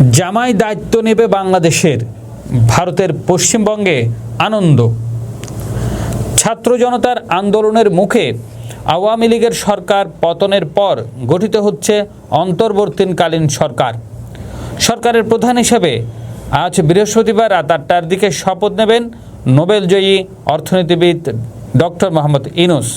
জামাই দায়িত্ব নেবে বাংলাদেশের, ভারতের পশ্চিমবঙ্গে আনন্দ। ছাত্র জনতার আন্দোলনের মুখে আওয়ামী লীগের সরকার পতনের পর গঠিত হচ্ছে অন্তর্বর্তীকালীন সরকার। সরকারের প্রধান হিসেবে আজ বৃহস্পতিবার রাত আটটার দিকে শপথ নেবেন নোবেলজয়ী অর্থনীতিবিদ ডক্টর মোহাম্মদ ইনুস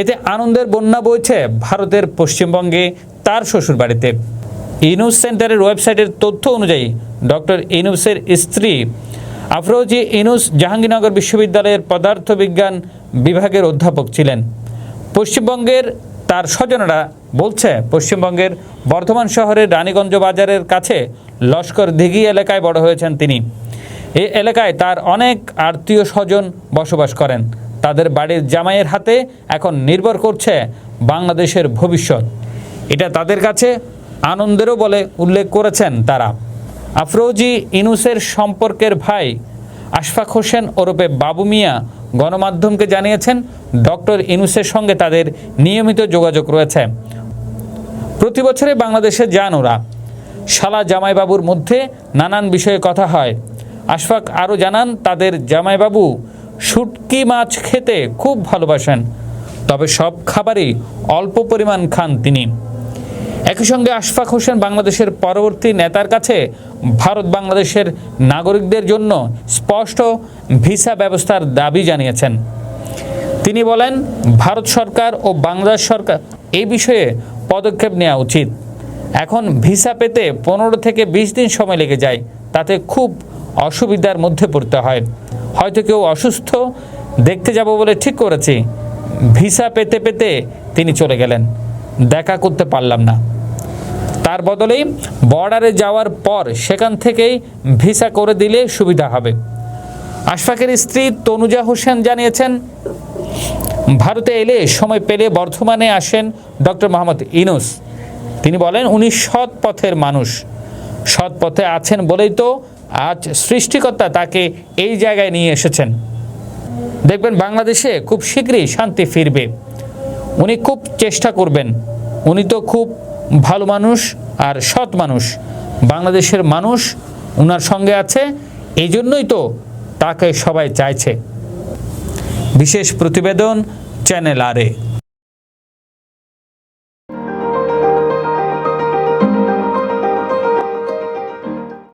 এতে আনন্দের বন্যা বইছে ভারতের পশ্চিমবঙ্গে তার শ্বশুরবাড়িতে। ইনুস সেন্টারের ওয়েবসাইটের তথ্য অনুযায়ী, ডক্টর ইনুসের স্ত্রী আফরোজি ইনুস জাহাঙ্গীরনগর বিশ্ববিদ্যালয়ের পদার্থবিজ্ঞান বিভাগের অধ্যাপক ছিলেন। পশ্চিমবঙ্গের তার স্বজনরা বলছে, পশ্চিমবঙ্গের বর্ধমান শহরের রানীগঞ্জ বাজারের কাছে লস্কর দিঘি এলাকায় বড় হয়েছেন তিনি। এই এলাকায় তার অনেক আত্মীয় স্বজন বসবাস করেন। তাদের বাড়ির জামাইয়ের হাতে এখন নির্ভর করছে বাংলাদেশের ভবিষ্যৎ। এটা তাদের কাছে আনন্দেরও বলে উল্লেখ করেছেন তারা। আফরোজি ইনুসের সম্পর্কের ভাই আশফাক হোসেন ওরফে বাবু মিয়া গণমাধ্যমকে জানিয়েছেন, ডক্টর ইনুসের সঙ্গে তাদের নিয়মিত যোগাযোগ রয়েছে। প্রতি বছরে বাংলাদেশে যান ওরা। শালা জামাইবাবুর মধ্যে নানান বিষয়ে কথা হয়। আশফাক আরও জানান, তাদের জামাইবাবু শুটকি মাছ খেতে খুব ভালোবাসেন, তবে সব খাবারই অল্প পরিমাণ খান তিনি। একই সঙ্গে আশফাক হোসেন বাংলাদেশের পরবর্তী নেতার কাছে ভারত বাংলাদেশের নাগরিকদের জন্য স্পষ্ট ভিসা ব্যবস্থার দাবি জানিয়েছেন। তিনি বলেন, ভারত সরকার ও বাংলাদেশ সরকার এই বিষয়ে পদক্ষেপ নেওয়া উচিত। এখন ভিসা পেতে পনেরো থেকে বিশ দিন সময় লেগে যায়, তাতে খুব অসুবিধার মধ্যে পড়তে হয়। হয়তো কেউ অসুস্থ, দেখতে যাব বলে ঠিক করেছি, ভিসা পেতে পেতে তিনি চলে গেলেন। দেখা করতে পারলাম না। তার বদলেই বর্ডারে যাওয়ার পর সেখান থেকেই ভিসা করে দিলে সুবিধা হবে। আশফাকের স্ত্রী তনুজা হোসেন জানিয়েছেন, ভারতে এলে সময় পেলে বর্ধমানে আসেন ডক্টর মোহাম্মদ ইনুস তিনি বলেন, উনি সৎ পথের মানুষ। সৎ পথে আছেন বলেই তো আজ সৃষ্টিকর্তা তাকে এই জায়গায় নিয়ে এসেছেন। দেখবেন বাংলাদেশে খুব শীঘ্রই শান্তি ফিরবে। উনি খুব চেষ্টা করবেন। উনি তো খুব ভালো মানুষ আর সৎ মানুষ। বাংলাদেশের মানুষ ওনার সঙ্গে আছে এই জন্যই তো তাকে সবাই চাইছে। বিশেষ প্রতিবেদন চ্যানেল আরে।